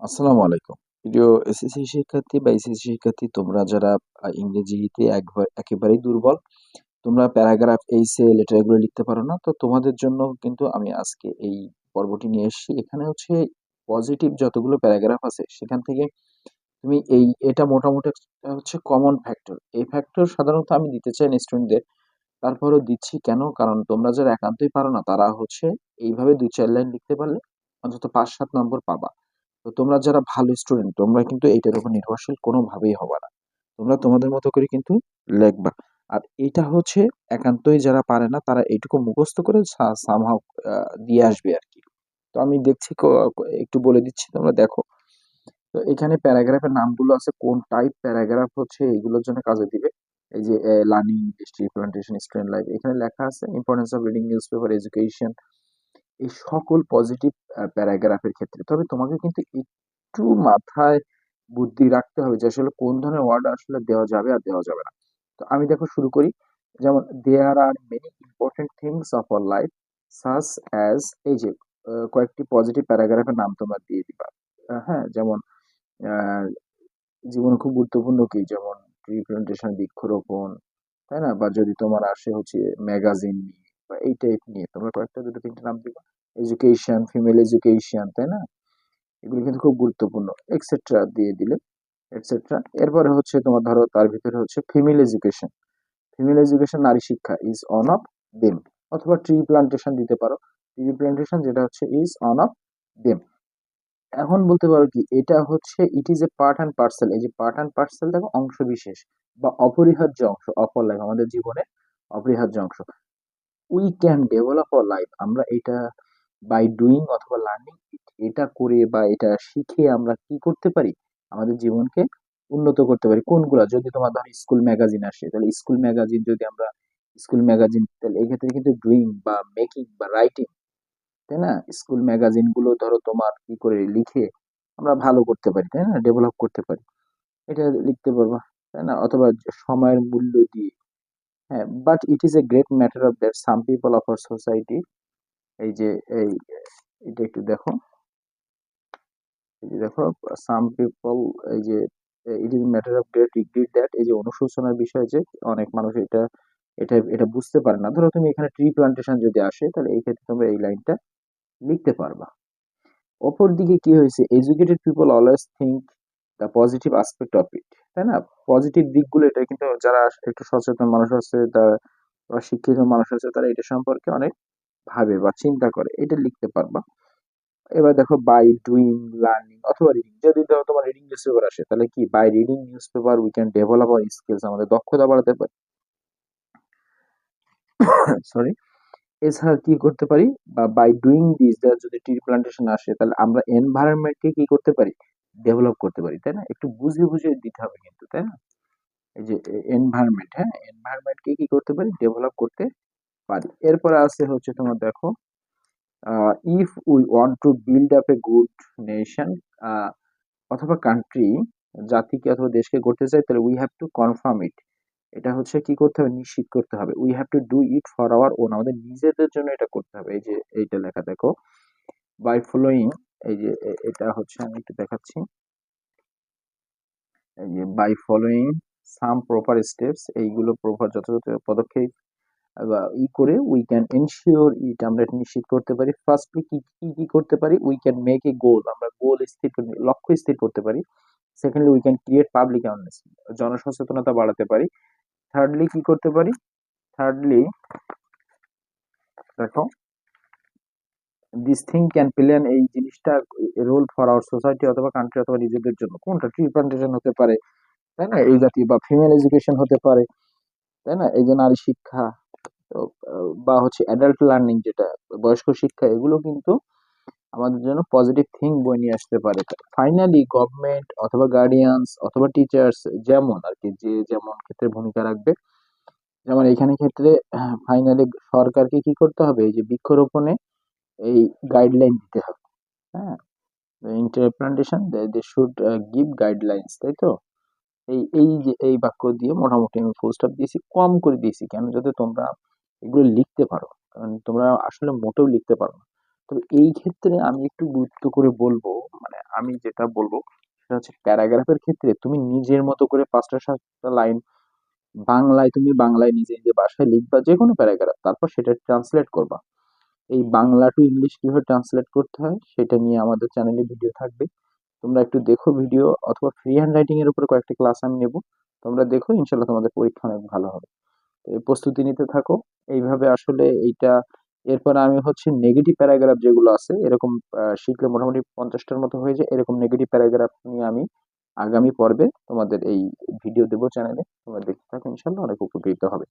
আসসালামু আলাইকুম। প্রিয় এসএসসি শিক্ষার্থী বা এসএসসি শিক্ষার্থী, তোমরা যারা ইংরেজিতে একবার, একেবারেই দুর্বল, তোমরা প্যারাগ্রাফ এইসে লেটারগুলো লিখতে পারো না। তো তোমাদের জন্য কিন্তু আমি আজকে এই পর্বটি নিয়ে এসেছি। এখানে হচ্ছে পজিটিভ যতগুলো প্যারাগ্রাফ আছে, সেখান থেকে তুমি এই, এটা মোটামুটি হচ্ছে কমন ফ্যাক্টর এই ফ্যাক্টর সাধারণত আমি দিতে চাই স্টুডেন্টদের তারপরেও দিচ্ছি কেন? কারণ তোমরা যারা একান্তই পারো না, তারা হচ্ছে এইভাবে দুই, চার লাইন লিখতে পারলে অন্তত পাঁচ, সাত নম্বর পাবা। তো তোমরা যারা ভালো স্টুডেন্ট তোমরা কিন্তু এইটার উপর নির্ভরশীল কোনোভাবেই হবে না। তোমরা তোমাদের মতো করে কিন্তু লেখবা। আর এটা হচ্ছে একান্তই যারা পারে না, তারা এইটুকু মুখস্থ করে সামহাও দিয়ে আসবে আর কি। তো আমি দেখছি একটু বলে দিচ্ছি তোমরা দেখো। তো এখানে প্যারাগ্রাফের নামগুলো আছে, কোন টাইপ প্যারাগ্রাফ হচ্ছে এইগুলোর জন্য কাজে দিবে। এই যে learning industry plantation student life এখানে লেখা আছে importance of reading newspaper education এই সকল পজিটিভ প্যারাগ্রাফের ক্ষেত্রে। তবে তোমাকে কিন্তু একটু মাথায় বুদ্ধি রাখতে হবে যে আসলে কোন ধরনের ওয়ার্ড আসলে দেওয়া যাবে আর দেওয়া যাবে না। তো আমি দেখো শুরু করি। যেমন there are many important things of our life such as এই যে কয়েকটি পজিটিভ প্যারাগ্রাফের নাম তোমরা দিয়ে দিবা। হ্যাঁ যেমন জীবনে খুব গুরুত্বপূর্ণ কি? যেমন ট্রি প্লান্টেশন বৃক্ষরোপণ, তাই না? বা যদি তোমার আসে হচ্ছে ম্যাগাজিন নিয়ে এই টাইপ নিয়ে। তোমরা কয়েকটা দুটো তিনটে নাম দিবা। এডুকেশন ফিমেল এডুকেশন তাই না? এগুলো কিন্তু খুব গুরুত্বপূর্ণ এক্সেট্রা দিয়ে দিলে এটসেট্রা এরপরে হচ্ছে তোমার ধরো, তার ভিতরে হচ্ছে ফিমেল এডুকেশন ফিমেল এডুকেশন নারী শিক্ষা ইজ অন অফ দেম অথবা ট্রি প্লান্টেশন দিতে পারো। ট্রি প্লান্টেশন যেটা হচ্ছে ইজ অন অফ দেম এখন বলতে পারো কি, এটা হচ্ছে it is a part and parcel এই যে পার্ট অ্যান্ড পার্সেল দেখো অংশ বিশেষ বা অপরিহার্য অংশ অফ লাইফ আমাদের জীবনে অপরিহার্য অংশ। We can develop our life আমরা এটা বাই ডুইং অথবা লার্নিং এটা করে বা এটা শিখে আমরা কি করতে পারি? আমাদের জীবনকে উন্নত করতে পারি। কোনগুলা? যদি তোমার ধরো স্কুল ম্যাগাজিন আসে, তাহলে স্কুল ম্যাগাজিন যদি আমরা স্কুল ম্যাগাজিন তাহলে এক্ষেত্রে কিন্তু ডুইং বা মেকিং বা রাইটিং তাই না? স্কুল ম্যাগাজিনগুলো ধরো তোমার কি করে লিখে আমরা ভালো করতে পারি, তাই না? ডেভেলপ করতে পারি। এটা লিখতে পারবা, তাই না? অথবা সময়ের মূল্য দিয়ে হ্যাঁ but it is a great matter of that some people of our society এই যে, এই, এটা একটু দেখো। এই যে দেখো সাম পিপল এই যে it is matter of great regret that এই যে অনুশোচনার বিষয় যে, অনেক মানুষ এটা এটা এটা বুঝতে পারে না। ধরো তুমি এখানে ট্রি প্লান্টেশন যদি আসে, তাহলে এই ক্ষেত্রে তোমরা এই লাইনটা লিখতে পারবা। অপর দিকে কি হয়েছে? Educated people always think the positive aspect of it তাই না? পজিটিভ দিকগুলো এটা কিন্তু যারা একটু সচেতন মানুষ আছে, তারা বা শিক্ষিত মানুষ আছে, তারা এটা সম্পর্কে অনেক ভাবে বা চিন্তা করে। এটা লিখতে পারবা। এবার দেখো বাই ডুইং লার্নিং অথবা রিডিং যদি ধরো তোমার রিডিং নিউজ পেপার আসে, তাহলে কি? By reading newspaper we can develop our skills আমাদের দক্ষতা বাড়াতে পারি। সরি এছাড়া কি করতে পারি? বা বাই ডুইং দিস যদি ট্রি প্লান্টেশন আসে, তাহলে আমরা এনভায়রনমেন্টকে কি করতে পারি? ডেভেলপ করতে পারি, তাই না? একটু বুঝে বুঝে দিতে হবে কিন্তু, তাই না? এই যে এনভায়রনমেন্ট হ্যাঁ? এনভায়রনমেন্টকে কি করতে পারি? ডেভেলপ করতে পারি। এরপরে আছে হচ্ছে তোমার দেখো if we want to build up a good nation অথবা কান্ট্রি জাতিকে অথবা দেশকে গড়তে চাই, তাহলে we have to confirm it এটা হচ্ছে কি করতে হবে? নিশ্চিত করতে হবে। We have to do it for our own আমাদের নিজেদের জন্য এটা করতে হবে। এই যে এইটা লেখা দেখো বাই ফলোয়িং এই যে এটা হচ্ছে আমি একটু দেখাচ্ছি। এই যে by following some proper steps এইগুলো প্রপার যথাযথ পদক্ষেপ, বা ই করে উই ক্যান এনশিওর ইট আমরা নিশ্চিত করতে পারি। ফার্স্টলি কি কি কি করতে পারি? We can make a goal আমরা গোল স্থির লক্ষ্য স্থির করতে পারি। Secondly we can create public awareness জনসচেতনতা বাড়াতে পারি। থার্ডলি কি করতে পারি? থার্ডলি দেখো দিস থিং ক্যান প্লেন এই জিনিসটা রোল ফর আওয়ার সোসাইটি অথবা কান্ট্রি অথবা নিজেদের জন্য। কোনটা? ট্রি প্লান্টেশন হতে পারে, তাই না? এই জাতীয় বা ফিমেল এডুকেশন হতে পারে, তাই না? এই যে নারী শিক্ষা বা হচ্ছে অ্যাডাল্ট লার্নিং যেটা, বয়স্ক শিক্ষা, এগুলো কিন্তু আমাদের জন্য পজিটিভ থিং বই নিয়ে আসতে পারে। ফাইনালি গভর্নমেন্ট অথবা গার্ডিয়ানস অথবা টিচার্স যেমন আর কি, যে যেমন ক্ষেত্রে ভূমিকা রাখবে। যেমন এখানে ক্ষেত্রে ফাইনালি সরকারকে কি করতে হবে? এই যে বৃক্ষরোপণে এই গাইডলাইন দিতে হবে হ্যাঁ? In tree plantation they should give guidelines তাই তো? এই এই যে, এই বাক্য দিয়ে মোটামুটি আমি ফুল স্টপ দিয়েছি, কম করে দিয়েছি কেন? যাতে তোমরা এগুলো লিখতে পারো, কারণ তোমরা আসলে মোটেও লিখতে পারো না। তবে এই ক্ষেত্রে আমি একটু গুরুত্ব করে বলব মানে আমি যেটা বলব, সেটা হচ্ছে প্যারাগ্রাফের ক্ষেত্রে তুমি নিজের মতো করে পাঁচটা, সাতটা লাইন বাংলায়, তুমি বাংলায় নিজে নিজে বাসায় লিখবা যে কোনো প্যারাগ্রাফ, তারপর সেটা ট্রান্সলেট করবা। এই বাংলা টু ইংলিশ কীভাবে ট্রান্সলেট করতে হয়, সেটা নিয়ে আমাদের চ্যানেলে ভিডিও থাকবে। তোমরা একটু দেখো ভিডিও অথবা ফ্রি হ্যান্ড রাইটিং এর উপরে কয়েকটা ক্লাস আমি নেব। তোমরা দেখো ইনশাল্লাহ তোমাদের পরীক্ষা অনেক ভালো হবে। তো এই প্রস্তুতি নিতে থাকো। এইভাবে আসলে এইটা, এরপর আমি হচ্ছে নেগেটিভ প্যারাগ্রাফ যেগুলো আছে, এরকম শিখলে মোটামুটি পঞ্চাশটার মতো হয়ে যায়। এরকম নেগেটিভ প্যারাগ্রাফ নিয়ে আমি আগামী পর্বে তোমাদের এই ভিডিও দেবো চ্যানেলে তোমরা দেখতে থাকো ইনশাল্লাহ অনেক উপকৃত হবে।